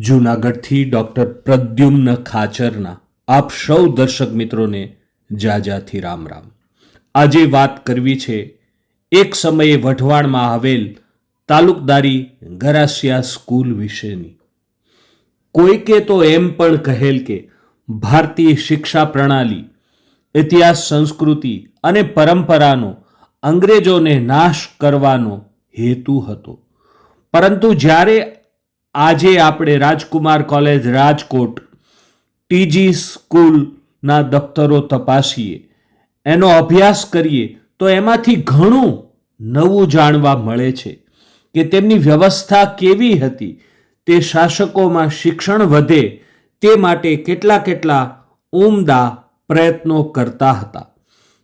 જૂનાગઢથી doctor Pradyumna ખાચરના. આપ સૌ દર્શક મિત્રોને જાજાથી રામ રામ. આજે વાત કરવી છે, એક સમયે વઢવાણમાં આવેલ તાલુકદારી ગરાસિયા સ્કૂલ વિશેની. કોઈકે તો એમ પણ કહેલ કે ભારતીય શિક્ષા પ્રણાલી, ઇતિહાસ, સંસ્કૃતિ અને પરંપરાનો અંગ્રેજોને નાશ કરવાનો હેતુ હતો. પરંતુ જ્યારે આજે આપણે રાજકુમાર કોલેજ રાજકોટ ટીજી સ્કૂલના દફતરો તપાસીએ. એનો અભ્યાસ કરીએ તો એમાંથી ઘણું નવું જાણવા મળે છે કે તેમની વ્યવસ્થા કેવી હતી, તે શાસકોમાં શિક્ષણ વધે, તે માટે કેટલા કેટલા ઉમદા પ્રયત્નો કરતા હતા.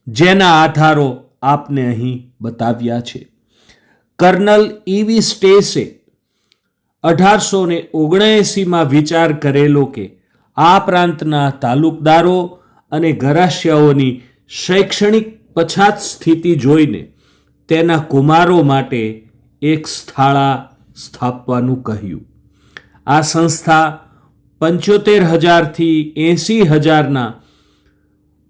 જેના આધારો આપને અહીં બતાવ્યા છે. કર્નલ ઈવી સ્ટેસે અઢારસો ને ઓગણએંસીમાં વિચાર કરેલો કે આ પ્રાંતના તાલુકદારો અને ગરાસિયાઓની શૈક્ષણિક પછાત સ્થિતિ જોઈને તેના કુમારો માટે એક સ્થાળા સ્થાપવાનું કહ્યું. આ સંસ્થા પંચોતેર હજારથી એંસી હજારના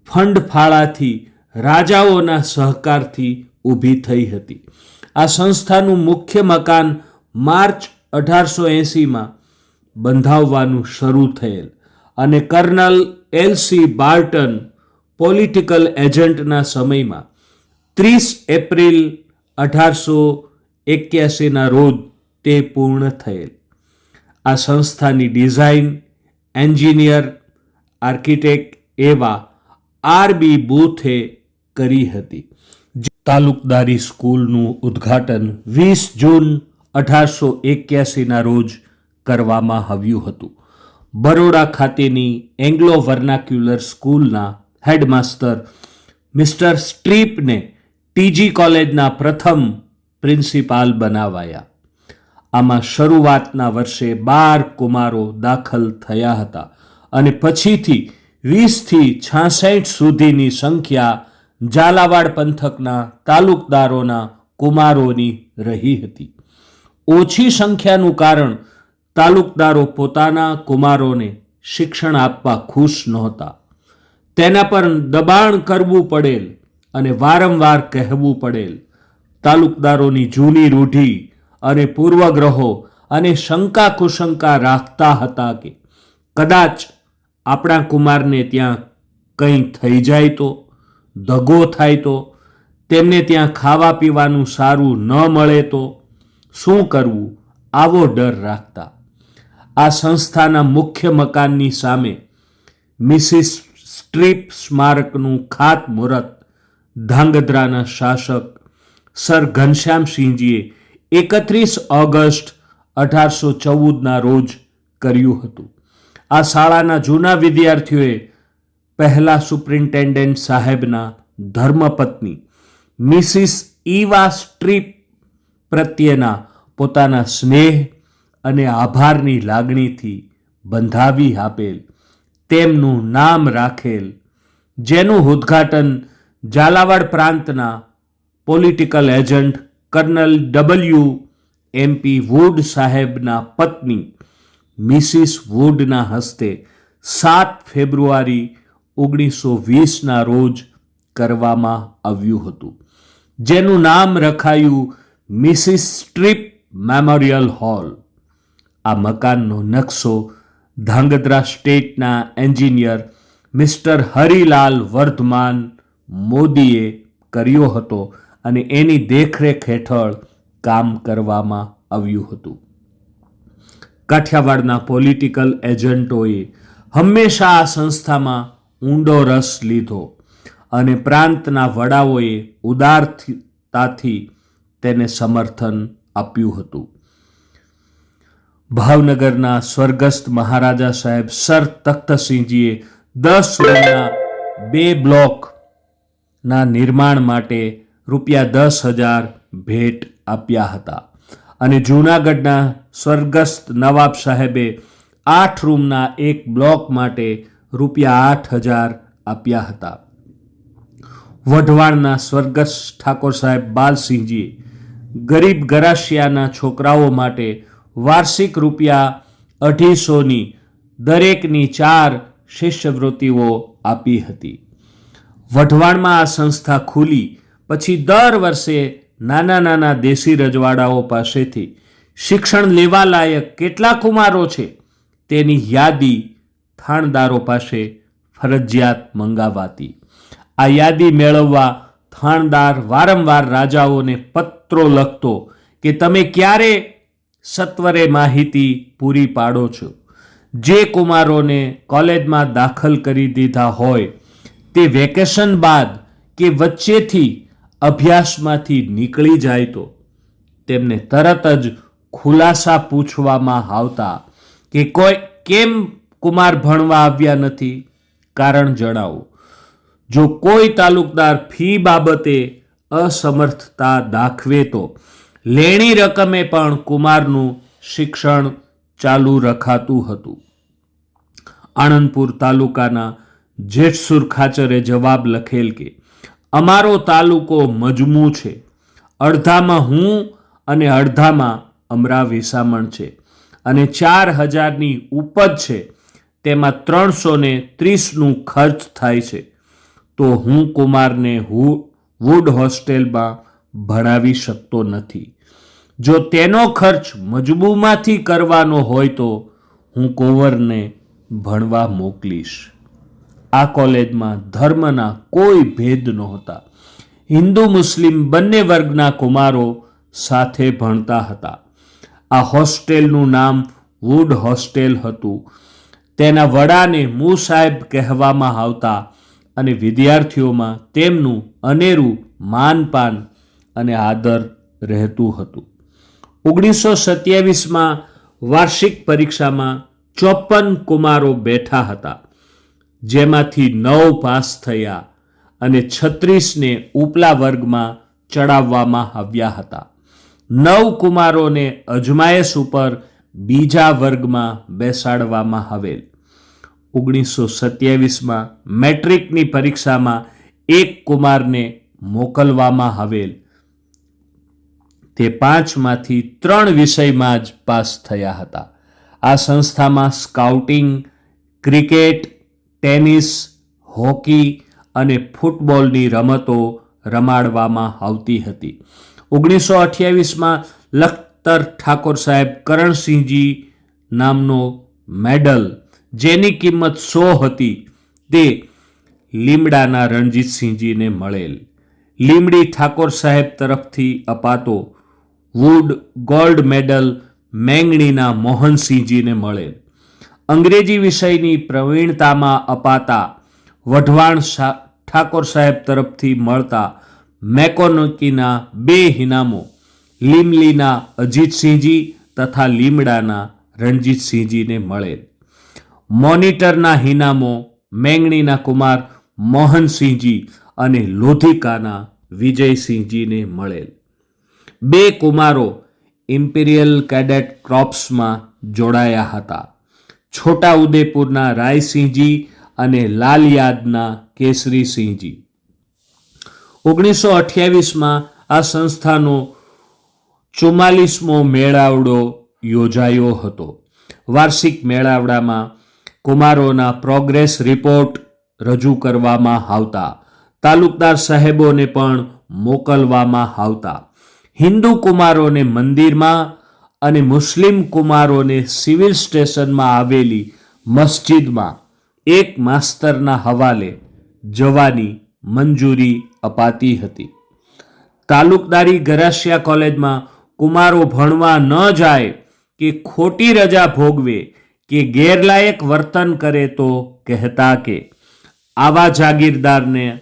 ફંડ ફાળાથી રાજાઓના સહકારથી ઊભી થઈ હતી. આ સંસ્થાનું મુખ્ય મકાન માર્ચ અઢારસો એંસીમાં બંધાવવાનું શરૂ થયેલ અને colonel L C Barton political એજન્ટના સમયમાં ત્રીસ એપ્રિલ અઢારસો એક્યાસીના રોજ તે પૂર્ણ થયેલ. આ સંસ્થાની ડિઝાઇન, એન્જિનિયર, આર્કિટેક્ટ એવા આર બી બૂથે કરી હતી. તાલુકદારી સ્કૂલનું ઉદ્ઘાટન વીસ જૂન અઢારસો એક્યાસીના રોજ કરવામાં આવ્યું હતું. બરોડા ખાતેની એંગ્લો વર્નાક્યુલર સ્કૂલના હેડમાસ્ટર મિસ્ટર સ્ટ્રીપને ટીજી કોલેજના પ્રથમ પ્રિન્સિપાલ બનાવાયા. આમાં શરૂઆતના વર્ષે બાર કુમારો દાખલ થયા હતા અને પછીથી વીસથી છાસઠ સુધીની સંખ્યા ઝાલાવાડ પંથકના તાલુકદારોના કુમારોની રહી હતી. ઓછી સંખ્યાનું કારણ તાલુકદારો પોતાના કુમારોને શિક્ષણ આપવા ખુશ નહોતા. તેના પર દબાણ કરવું પડેલ અને વારંવાર કહેવું પડેલ, તાલુકદારોની જૂની રૂઢી અને પૂર્વગ્રહો અને શંકા કુશંકા રાખતા હતા કે કદાચ આપણા કુમારને ત્યાં કંઈ થઈ જાય તો, દગો થાય તો, તેમને ત્યાં ખાવા પીવાનું સારું ન મળે તો શું કરવું? આવો ડર રાખતા. આ સંસ્થાના મુખ્ય મકાનની સામે મિસિસ સ્ટ્રીપ સ્મારકનું ખાતમુહૂર્ત ધાંગધ્રાના શાસક સર ઘનશ્યામસિંહજીએ એકત્રીસ ઓગસ્ટ અઢારસો ચૌદના રોજ કર્યું હતું. આ શાળાના જૂના વિદ્યાર્થીઓએ પહેલા સુપ્રિન્ટેન્ડન્ટ સાહેબના ધર્મપત્ની મિસિસ ઈવા સ્ટ્રીપ પ્રત્યેના પોતાના સ્નેહ અને આભારની લાગણીથી બંધાવી આપેલ, તેમનું નામ રાખેલ, જેનું ઉદ્ઘાટન ઝાલાવાડ પ્રાંતના political agent colonel W M P Wood સાહેબના પત્ની મિસિસ વુડના હસ્તે સાત ફેબ્રુઆરી ઓગણીસો વીસના રોજ કરવામાં આવ્યું હતું. જેનું નામ રખાયું મિસિસ સ્ટ્રીપ મેમોરિયલ હોલ. આ મકાનનો નકશો ધાંગધ્રા સ્ટેટના એન્જિનિયર મિસ્ટર હરિલાલ વર્ધમાન મોદીએ કર્યો હતો અને એની દેખરેખ હેઠળ કામ કરવામાં આવ્યું હતું. કાઠિયાવાડના પોલિટિકલ એજન્ટોએ હંમેશા આ સંસ્થામાં ઊંડો રસ લીધો અને પ્રાંતના વડાઓએ ઉદારતાથી તેને સમર્થન આપ્યું હતું. ભાવનગરના સ્વર્ગસ્થ મહારાજા સાહેબ સર તખ્તસિંહજીએ દસ રૂમના બે બ્લોકના નિર્માણ માટે રૂપિયા દસ હજાર ભેટ આપ્યા હતા. અને જૂનાગઢના સ્વર્ગસ્થ નવાબ સાહેબે આઠ રૂમના એક બ્લોક માટે રૂપિયા આઠ હજાર આપ્યા હતા. વઢવાણના સ્વર્ગસ્થ ઠાકોર સાહેબ બાલસિંહજીએ ગરીબ ગરાશિયાના છોકરાઓ માટે વાર્ષિક રૂપિયા અઢીસોની દરેકની ચાર શિષ્યવૃત્તિઓ આપી હતી. વઢવાણમાં આ સંસ્થા ખુલી, પછી દર વર્ષે નાના નાના દેશી રજવાડાઓ પાસેથી શિક્ષણ લેવા લાયક કેટલા કુમારો છે તેની યાદી થાણદારો પાસે ફરજિયાત મંગાવાતી. આ યાદી મેળવવા થાણદાર વારંવાર રાજાઓને પત્રો લખતો કે તમે ક્યારે સત્વરે માહિતી પૂરી પાડો છો? જે કુમારોને કોલેજમાં દાખલ કરી દીધા હોય, તે વેકેશન બાદ કે વચ્ચેથી અભ્યાસમાંથી નીકળી જાય તો? તેમને તરત જ ખુલાસા પૂછવામાં આવતા કે કોઈ કેમ કુમાર ભણવા આવ્યા નથી? કારણ જણાવો. જો કોઈ તાલુકદાર ફી બાબતે અસમર્થતા દાખવે તો લેણી રકમે પણ કુમારનું શિક્ષણ ચાલુ રખાતું હતું. આણંદપુર તાલુકાના જેઠસુર ખાચરે જવાબ લખેલ કે, અમારો તાલુકો મજમુ છે. અડધામાં હું અને અડધામાં અમરા વિસામણ છે. અને ચાર હજારની ઉપજ છે. તેમાં ત્રણસો ને ત્રીસનું ખર્ચ થાય છે. તો હું કુમારને હું વુડ હોસ્ટેલમાં ભણાવી શકતો નથી. જો તેનો ખર્ચ મજબૂમાંથી કરવાનો હોય તો હું કુંવરને ભણવા મોકલીશ. આ કોલેજમાં ધર્મના કોઈ ભેદ નહોતા. હિન્દુ મુસ્લિમ બંને વર્ગના કુમારો સાથે ભણતા હતા. આ હોસ્ટેલનું નામ વુડ હોસ્ટેલ હતું. તેના વડાને મુ સાહેબ કહેવામાં આવતા અને વિદ્યાર્થીઓમાં તેમનું અનેરું માનપાન અને આદર રહેતું હતું. ઓગણીસો સત્યાવીસમાં વાર્ષિક પરીક્ષામાં ચોપન કુમારો બેઠા હતા. જેમાંથી નવ પાસ થયા અને છત્રીસને ઉપલા વર્ગમાં ચડાવવામાં આવ્યા હતા. નવ કુમારોને અજમાયશ ઉપર બીજા વર્ગમાં બેસાડવામાં આવેલ. ઓગણીસો સત્યાવીસમાં મેટ્રિકની પરીક્ષામાં એક કુમારને મોકલવામાં આવેલ. તે પાંચમાંથી ત્રણ વિષયમાં જ પાસ થયા હતા. આ સંસ્થામાં સ્કાઉટિંગ, ક્રિકેટ, ટેનિસ, હોકી અને ફૂટબોલની રમતો રમાડવામાં આવતી હતી. ઓગણીસો અઠ્યાવીસમાં લખતર ઠાકોર સાહેબ કરણસિંહજી નામનો મેડલ જેની કિંમત સો હતી તે લીમડાના રણજીતસિંહજીને મળેલ. લીમડી ઠાકોર સાહેબ તરફથી અપાતો વુડ ગોલ્ડ મેડલ મેંગણીના મોહનસિંહજીને મળેલ. અંગ્રેજી વિષયની પ્રવીણતામાં અપાતા વઢવાણ ઠાકોર સાહેબ તરફથી મળતા મેકોનોકીના બે હિનામો લીમલીના અજીતસિંહજી તથા લીમડાના રણજીતસિંહજીને મળેલ. મોનિટરના હિનામો મેંગણીના કુમાર મોહનસિંહજી અને લોધિકાના વિજયસિંહજીને મળેલ. બે કુમારો ઇમ્પિરિયલ કેડેટ ક્રોપ્સમાં જોડાયા હતા. છોટા ઉદેપુરના રાયસિંહજી અને લાલયાદના કેસરીસિંહજી. ઓગણીસો અઠ્યાવીસમાં આ સંસ્થાનો ચુમ્માલીસમો મેળાવડો યોજાયો હતો. વાર્ષિક મેળાવડામાં કુમારોના પ્રોગ્રેસ રિપોર્ટ રજૂ કરવામાં આવતા. તાલુકદાર સાહેબોને પણ મોકલવામાં આવતા. હિન્દુ કુમારોને મંદિરમાં અને મુસ્લિમ કુમારોને સિવિલ સ્ટેશનમાં આવેલી મસ્જિદમાં એક માસ્તરના હવાલે જવાની મંજૂરી અપાતી હતી. તાલુકદારી ગરાસિયા કોલેજમાં કુમારો ભણવા ન જાય કે ખોટી રજા ભોગવે કે ગેરલાયક વર્તન કરે તો કહેતા કે, આવા જાગીરદારને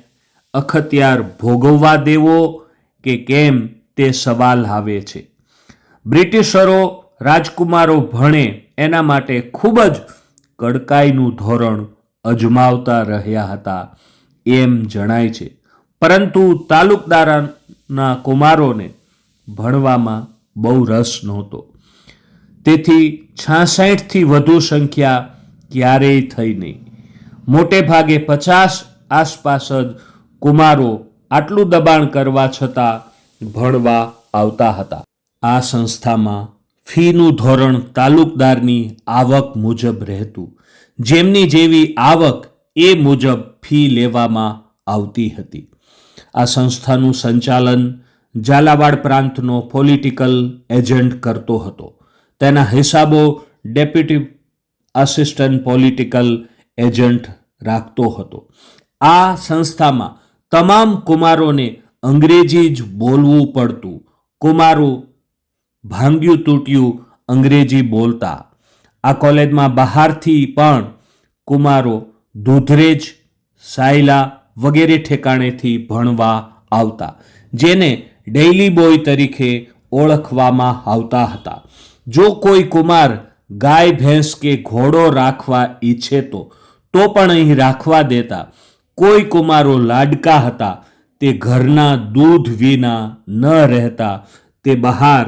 અખત્યાર ભોગવવા દેવો કે કેમ તે સવાલ આવે છે. બ્રિટિશરો, રાજકુમારો ભણે એના માટે ખૂબ જ કડકાઈનું ધોરણ અજમાવતા રહ્યા હતા એમ જણાય છે. પરંતુ તાલુકદારના કુમારોને ભણવામાં બહુ રસ નહોતો. તેથી છાસઠથી વધુ સંખ્યા ક્યારેય થઈ નહીં. મોટે ભાગે પચાસ આસપાસ જ કુમારો આટલું દબાણ કરવા છતાં ભણવા આવતા હતા. આ સંસ્થામાં ફીનું ધોરણ તાલુકદારની આવક મુજબ રહેતું. જેમની જેવી આવક એ મુજબ ફી લેવામાં આવતી હતી. આ સંસ્થાનું સંચાલન ઝાલાવાડ પ્રાંતનો પોલિટિકલ એજન્ટ કરતો હતો. તેના હિસાબો ડેપ્યુટી આસિસ્ટન્ટ પોલિટિકલ એજન્ટ રાખતો હતો. આ સંસ્થામાં તમામ કુમારોને અંગ્રેજી જ બોલવું પડતું. કુમારો ભાંગ્યું તૂટ્યું અંગ્રેજી બોલતા. આ કોલેજમાં બહારથી પણ કુમારો દૂધરેજ સાયલા વગેરે ઠેકાણેથી ભણવા આવતા, જેને ડેઇલી બોય તરીકે ઓળખવામાં આવતા હતા. જો કોઈ કુમાર ગાય, ભેંસ કે ઘોડો રાખવા ઈચ્છે તો તો પણ અહીં રાખવા દેતા. કોઈ કુમારો લાડકા હતા, તે ઘરના દૂધ વિના ન રહેતા, તે બહાર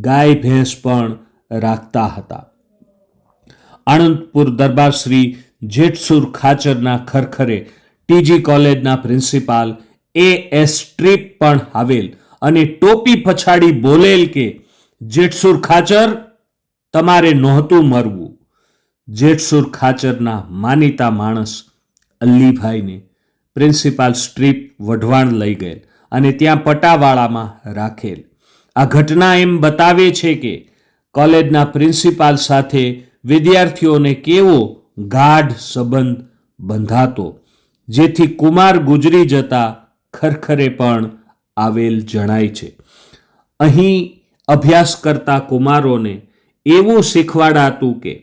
ગાય, ભેંસ પણ રાખતા હતા. આણંદપુર દરબાર શ્રી જેઠસુર ખાચરના ખરખરે ટીજી કોલેજના પ્રિન્સિપાલ એ એસ ટ્રીપ પણ આવેલ અને ટોપી પછાડી બોલેલ કે જેઠસુર ખાચર તમારે નહોતું મરવું. જેઠસુર ખાચરના માનીતા માણસ અલ્લીભાઈને પ્રિન્સિપાલ સ્ટ્રીપ વઢવાણ લઈ ગયેલ અને ત્યાં પટાવાળામાં રાખેલ. આ ઘટના એમ બતાવે છે કે કોલેજના પ્રિન્સિપાલ સાથે વિદ્યાર્થીઓને કેવો ગાઢ સંબંધ બંધાતો, જેથી કુમાર ગુજરી જતા ખરખરે પણ આવેલ જણાય છે. અહીં અભ્યાસ કરતા કુમારોને એવું શીખવાડાતું કે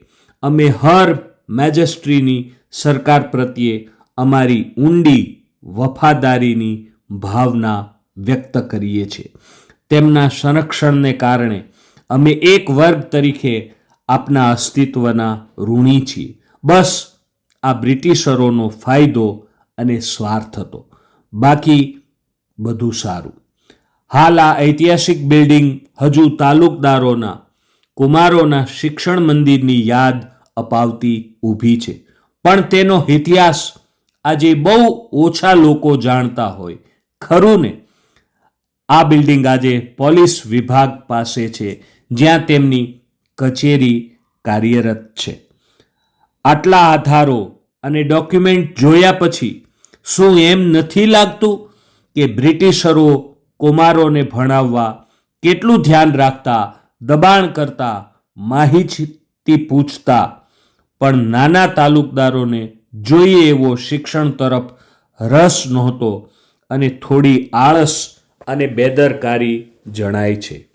અમે હર મેજેસ્ટ્રીની સરકાર પ્રત્યે અમારી ઊંડી વફાદારીની ભાવના વ્યક્ત કરીએ છીએ. તેમના સંરક્ષણને કારણે અમે એક વર્ગ તરીકે આપના અસ્તિત્વના ઋણી છીએ. બસ આ બ્રિટિશરોનો ફાયદો અને સ્વાર્થ હતો. બાકી બધું સારું. હાલ આ ઐતિહાસિક બિલ્ડિંગ હજુ તાલુકદારોના, કુમારોના શિક્ષણ મંદિરની યાદ અપાવતી ઊભી છે. પણ તેનો ઇતિહાસ આજે બહુ ઓછા લોકો જાણતા હોય. ખરું ને આ બિલ્ડિંગ આજે પોલીસ વિભાગ પાસે છે, જ્યાં તેમની કચેરી કાર્યરત છે. આટલા આધારો અને ડોક્યુમેન્ટ જોયા પછી શું એમ નથી લાગતું કે બ્રિટિશરો કુમારોને ભણાવવા કેટલું ધ્યાન રાખતા, દબાણ કરતા, માહિતી પૂછતા. પણ નાના તાલુકદારોને જોઈએ એવો શિક્ષણ તરફ રસ નહોતો અને થોડી આળસ અને બેદરકારી જણાય છે.